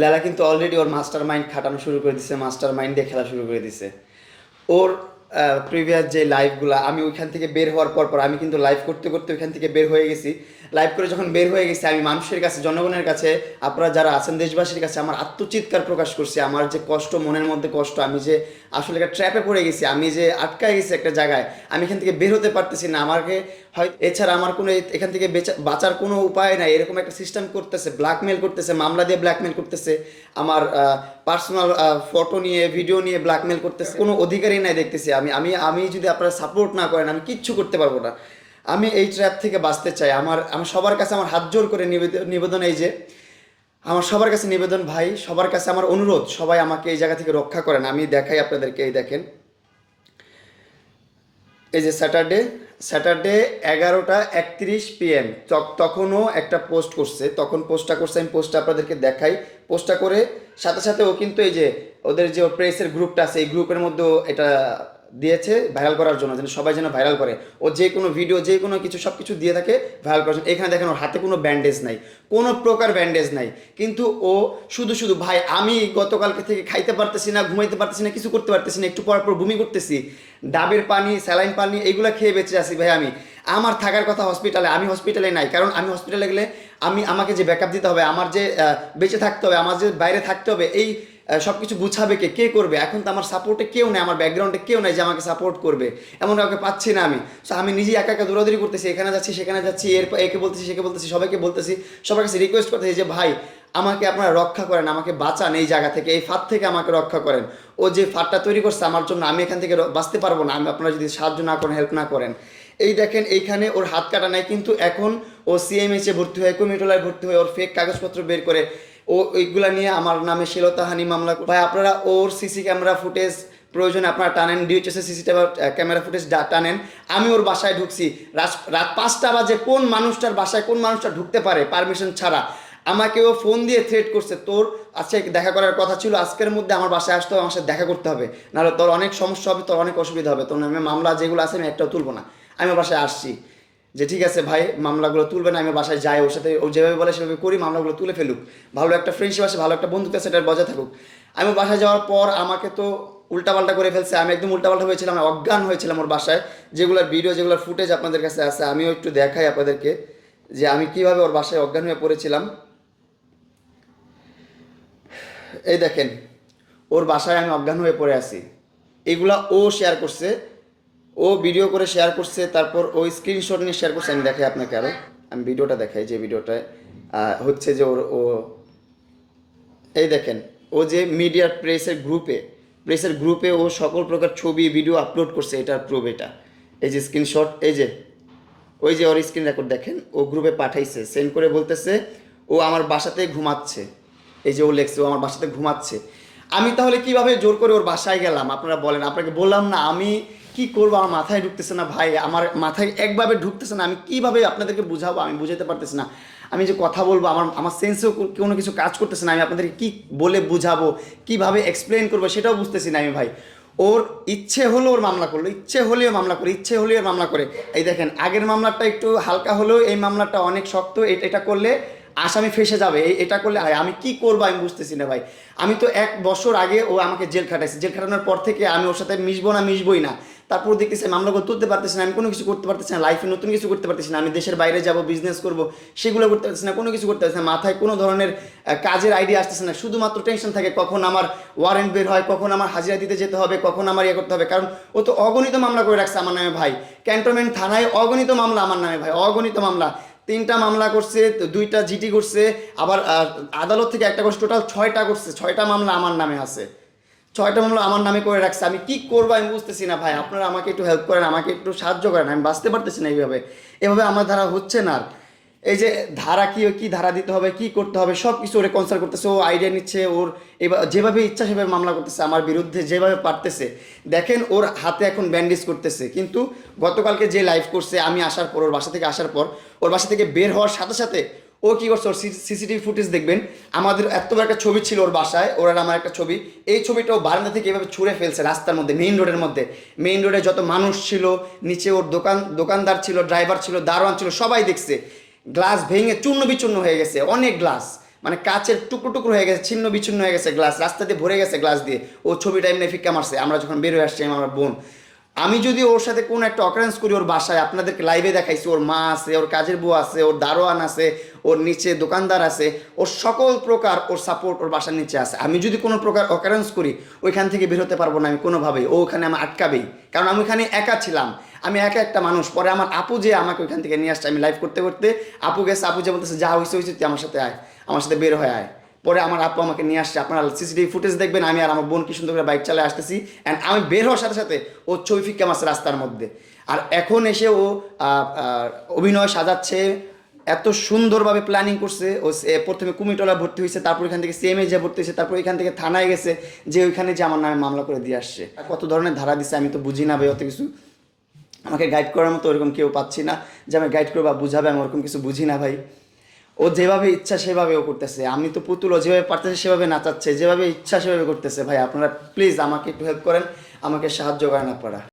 লেলা কিন্তু অলরেডি ওর master mind খাটানো শুরু করে দিছে মাস্টার মাইন্ডে খেলা শুরু করে দিছে। ওর প্রিভিয়াস যে লাইভগুলো আমি ওইখান থেকে বের হওয়ার পর পর আমি কিন্তু লাইভ করতে করতে ওইখান থেকে বের হয়ে গেছি। লাইভ করে যখন বের হয়ে গেছি, আমি মানুষের কাছে, জনগণের কাছে, আপনারা যারা আছেন, দেশবাসীর কাছে আমার আত্মচিৎকার প্রকাশ করছি। আমার যে কষ্ট, মনের মধ্যে কষ্ট, আমি যে আসলে একটা ট্র্যাপে পড়ে গেছি। আমি যে আটকায় গেছি একটা জায়গায়, আমি এখান থেকে বের হতে পারতেছি না। আমাকে হয়, এছাড়া আমার কোনো এখান থেকে বেচা- বাঁচার কোনো উপায় নাই। এরকম একটা সিস্টেম করতেছে ব্ল্যাকমেল করতেছে, মামলা দিয়ে ব্ল্যাকমেল করতেছে। আমার পার্সোনাল ফটো নিয়ে ভিডিও নিয়ে ব্ল্যাকমেল করতেছে। কোনো অধিকারই নাই দেখতেছি আমি। আমি আমি যদি আপনারা সাপোর্ট না করেন, আমি কিচ্ছু করতে পারব না। আমি এই ট্র্যাপ থেকে বাঁচতে চাই। আমার আমার সবার কাছে আমার হাত জোর করে নিবেদন এই যে আমার সবার কাছে নিবেদন ভাই, সবার কাছে আমার অনুরোধ, সবাই আমাকে এই জায়গা থেকে রক্ষা করেন। আমি দেখাই আপনাদেরকে, এই দেখেন। এই যে স্যাটারডে স্যাটারডে এগারোটা একত্রিশ পিএম তখনও একটা পোস্ট করছে। তখন পোস্টটা করছে, আমি পোস্টটা আপনাদেরকে দেখাই। পোস্টটা করে সাথে সাথে ও কিন্তু এই যে ওদের যে প্রেসের গ্রুপটা আছে, এই গ্রুপের মধ্যেও এটা দিয়েছে ভাইরাল করার জন্য, যেন সবাই যেন ভাইরাল করে। ও যে কোনো ভিডিও যে কোনো কিছু সব কিছু দিয়ে থাকে ভাইরাল করার জন্য। এখানে দেখেন, ওর হাতে কোনো ব্যান্ডেজ নাই, কোনো প্রকার ব্যান্ডেজ নাই। কিন্তু ও শুধু শুধু, ভাই, আমি গতকালকে থেকে খাইতে পারতেছি না, ঘুমাইতে পারতেছি না, কিছু করতে পারতেছি না, একটু পর পর বমি করতেছি, ডাবের পানি, স্যালাইন পানি, এগুলো খেয়ে বেঁচে আসি ভাই, আমি। আমার থাকার কথা হসপিটালে আমি হসপিটালে নাই। কারণ আমি হসপিটালে গেলে আমি, আমাকে যে ব্যাকআপ দিতে হবে, আমার যে বেঁচে থাকতে হবে, আমার যে বাইরে থাকতে হবে, এই সব কিছু গুছাবে কে? কে করবে? এখন তো আমার সাপোর্টে কেউ নেই, আমার ব্যাকগ্রাউন্ডে কেউ নেই যে আমাকে সাপোর্ট করবে। এমন কাউকে পাচ্ছি না আমি। সো আমি নিজেই একা একা দৌড়াদৌড়ি করতেছি, এখানে যাচ্ছি, সেখানে যাচ্ছি, এর একে বলতেছি, সেকে বলতেছি, সবাইকে বলতেছি, সবার কাছে রিকোয়েস্ট করতেছি যে, ভাই, আমাকে আপনারা রক্ষা করেন, আমাকে বাঁচান এই জায়গা থেকে, এই ফাঁদ থেকে আমাকে রক্ষা করেন। ও যে ফাঁদটা তৈরি করছে আমার জন্য, আমি এখান থেকে বাঁচতে পারব না। আমি আপনারা যদি সাহায্য না করেন হেল্প না করেন। এই দেখেন, এইখানে ওর হাত কাটা নাই, কিন্তু এখন ও সিএমএইচে ভর্তি হয়ে কমিটোলায় ভর্তি হয়ে ওর ফেক কাগজপত্র বের করে ও ওইগুলা নিয়ে আমার নামে শ্লীলতাহানি মামলা ভাই, আপনারা ওর সিসি ক্যামেরা ফুটেজ প্রয়োজনে আপনারা টানেন ডিএচএস সিসি ক্যামেরা ফুটেজ টানেন। আমি ওর বাসায় ঢুকছি। রাত- রাত পাঁচটা বাজে কোন মানুষটার বাসায় কোন মানুষটা ঢুকতে পারে পারমিশন ছাড়া? আমাকে ও ফোন দিয়ে থ্রেট করছে, তোর আজকে দেখা করার কথা ছিল, আজকের মধ্যে আমার বাসায় আসতে হবে, আমার সাথে দেখা করতে হবে। নাহলে তোর অনেক সমস্যা হবে, তোর অনেক অসুবিধা হবে, তোর নামে মামলা যেগুলো আছে, আমি একটাও তুলবো না। আমি ওর বাসায় আসছি। যে ঠিক আছে ভাই, মামলাগুলো তুলবে না, আমি বাসায় যাই, ওর সাথে ও যেভাবে বলে সেভাবে করি, মামলাগুলো তুলে ফেলুক। ভালো একটা ফ্রেন্ডশিপ আছে ভালো একটা বন্ধুত্ব আছে এটার বজায় থাকুক। আমি বাসায় যাওয়ার পর আমাকে তো উল্টাপাল্টা করে ফেলছে, আমি একদম উল্টাপাল্টা হয়েছিলাম অজ্ঞান হয়েছিলাম ওর বাসায়। যেগুলোর ভিডিও যেগুলোর ফুটেজ আপনাদের কাছে আছে, আমিও একটু দেখাই আপনাদেরকে যে আমি কীভাবে ওর বাসায় অজ্ঞান হয়ে পড়েছিলাম। এই দেখেন, ওর বাসায় আমি অজ্ঞান হয়ে পড়ে আছি। এগুলা ও শেয়ার করছে ও ভিডিও করে শেয়ার করছে, তারপর ও স্ক্রিনশট নিয়ে শেয়ার করছে, আমি দেখাই আপনাকে আরও আমি ভিডিওটা দেখাই যে ভিডিওটায় হচ্ছে যে ওর, ও এই দেখেন, ও যে মিডিয়ার প্রেসের গ্রুপে প্রেসের গ্রুপে ও সকল প্রকার ছবি ভিডিও আপলোড করছে এটার প্রুভ এটা। এই যে স্ক্রিনশট এই যে, ওই যে ওর স্ক্রিন রেকর্ড দেখেন, ও গ্রুপে পাঠাইছে সেন্ড করে বলতেছে, ও আমার বাসাতে ঘুমাচ্ছে। এই যে ও লেখছে, ও আমার বাসাতে ঘুমাচ্ছে। আমি তাহলে কীভাবে জোর করে ওর বাসায় গেলাম? আপনারা বলেন, আপনাকে বললাম না, আমি কি করব? আমার মাথায় ঢুকতেছে না ভাই। আমার মাথায় একভাবে ঢুকতেছে না। আমি কীভাবে আপনাদেরকে বুঝাবো? আমি বুঝাতে পারতেছি না। আমি যে কথা বলব, আমার আমার সেন্সেও কোনো কিছু কাজ করতেছে না। আমি আপনাদেরকে কি বলে বুঝাবো? কীভাবে এক্সপ্লেন করব? সেটাও বুঝতেছি না আমি ভাই। ওর ইচ্ছে হলেও ওর মামলা করল। ইচ্ছে হলেও মামলা করে, ইচ্ছে হলেও মামলা করে। এই দেখেন, আগের মামলাটা একটু হালকা হলেও এই মামলাটা অনেক শক্ত। এটা করলে আসামি ফেসে যাবে। এটা করলে আমি কি করব আমি বুঝতেছি না ভাই। আমি তো এক বছর আগে ও আমাকে জেল খাটাইছে। জেল খাটানোর পর থেকে আমি ওর সাথে মিশবো না, মিশবই না। তারপর দেখতেছি মামলাগুলো তুলতে পারতেছি না, আমি কোনো কিছু করতে পারতেছি না লাইফে নতুন কিছু করতে পারতেছি না, আমি দেশের বাইরে যাব বিজনেস করব, সেগুলো করতে পারতেছি না, কোনো কিছু করতে পারতেছি না, মাথায় কোনো ধরনের কাজের আইডিয়া আসতেছে না, শুধুমাত্র টেনশন থাকে কখন আমার ওয়ারেন্ট বের হয়, কখন আমার হাজিরা দিতে যেতে হবে, কখন আমার ইয়ে করতে হবে, কারণ ও তো অগণিত মামলা করে রাখছে আমার নামে ভাই। ক্যান্টনমেন্ট থানায় অগণিত মামলা আমার নামে ভাই, অগণিত মামলা। তিনটা মামলা করছে দুইটা জিটি করছে, আবার আদালত থেকে একটা করছে টোটাল ছয়টা করছে, ছয়টা মামলা আমার নামে আছে। ছয়টা মামলা আমার নামে করে রাখছে। আমি কি করব আমি বুঝতেছি না ভাই। আপনারা আমাকে একটু হেল্প করেন, আমাকে একটু সাহায্য করেন। আমি বাঁচতে পারতেছি না এইভাবে। এভাবে আমার ধারা হচ্ছে না আর। এই যে ধারা কি কি ধারা দিতে হবে, কি করতে হবে সব কিছু ওরে কনসাল্ট করতেছে। ও আইডিয়া নিচ্ছে, ওর এবার যেভাবে ইচ্ছা সেভাবে মামলা করতেছে, আমার বিরুদ্ধে যেভাবে পারতেছে। দেখেন ওর হাতে এখন ব্যান্ডেজ করতেছে। কিন্তু গতকালকে যে লাইভ করছে, আমি আসার পর, ওর বাসা থেকে আসার পর, ওর বাসা থেকে বের হওয়ার সাথে সাথে ও কি করছে? ওর সিসিটিভি ফুটেজ দেখবেন। আমাদের এত বড় একটা ছবি ছিল ওর বাসায়, ওর আর আমার একটা ছবি। এই ছবিটা ও বারান্দা থেকে এভাবে ছুঁড়ে ফেলছে রাস্তার মধ্যে মেইন রোডের মধ্যে। মেইন রোডে যত মানুষ ছিল, নিচে ওর দোকান, দোকানদার ছিল ড্রাইভার ছিল, দারোয়ান ছিল, সবাই দেখছে। গ্লাস ভেঙে চূর্ণ বিচূর্ণ হয়ে গেছে, অনেক গ্লাস মানে কাচের টুকরো টুকরো হয়ে গেছে ছিন্ন বিচ্ছিন্ন হয়ে গেছে গ্লাস রাস্তা দিয়ে ভরে গেছে গ্লাস দিয়ে। ও ছবিটা এমনি ফিক্কা মারছে, আমরা যখন বের হয়ে আসছি, আমার বোন। আমি যদি ওর সাথে কোনো একটা অকারেন্স করি ওর বাসায়, আপনাদেরকে লাইভে দেখাইছি, ওর মা আছে, ওর কাজের বউ আছে, ওর দারোয়ান আছে, ওর নিচে দোকানদার আছে, ওর সকল প্রকার ওর সাপোর্ট ওর বাসার নিচে আছে। আমি যদি কোনো প্রকার অকারেন্স করি, ওইখান থেকে বের হতে পারব না আমি কোনোভাবেই। ও ওখানে আমার আটকাবেই। কারণ আমি ওখানে একা ছিলাম। আমি একা একটা মানুষ। পরে আমার আপু যে আমাকে ওইখান থেকে নিয়ে আসছে, আমি লাইভ করতে করতে, আপু গেছে, আপু যে বলতেছে, যা হয়েছে হয়েছে তুই আমার সাথে আয়। আমার সাথে বের হয়ে আয়। পরে আমার আপু আমাকে নিয়ে আসছে। আপনারা সিসিটিভি ফুটেজ দেখবেন, আমি আর আমার বোন কি সুন্দর করে বাইক চালিয়ে আসতেছি। অ্যান্ড আমি বের হওয়ার সাথে সাথে ও ছবি ফিক্কা মারছে রাস্তার মধ্যে। আর এখন এসে ও অভিনয় সাজাচ্ছে, এত সুন্দরভাবে প্ল্যানিং করছে। ও প্রথমে কুমিটলা ভর্তি হয়েছে, তারপর এখান থেকে সিএমএ যে ভর্তি হয়েছে, তারপর এখান থেকে থানায় গেছে, যে ওইখানে যে আমার নামে মামলা করে দিয়ে আসছে। কত ধরনের ধারা দিছে আমি তো বুঝি না ভাই, অত কিছু আমাকে গাইড করার মতো ওরকম কেউ পাচ্ছি না। যে আমি গাইড করব বা বুঝাবে আমি ওরকম কিছু বুঝি না ভাই। ও যেভাবে ইচ্ছা সেভাবে ও করতেছে। আমি তো পুতুল, ও যেভাবে পারতেছে সেভাবে নাচাচ্ছে, যেভাবে ইচ্ছা সেভাবে করতেছে। ভাই, আপনারা প্লিজ আমাকে একটু হেল্প করেন, আমাকে সাহায্য করেন আপনারা।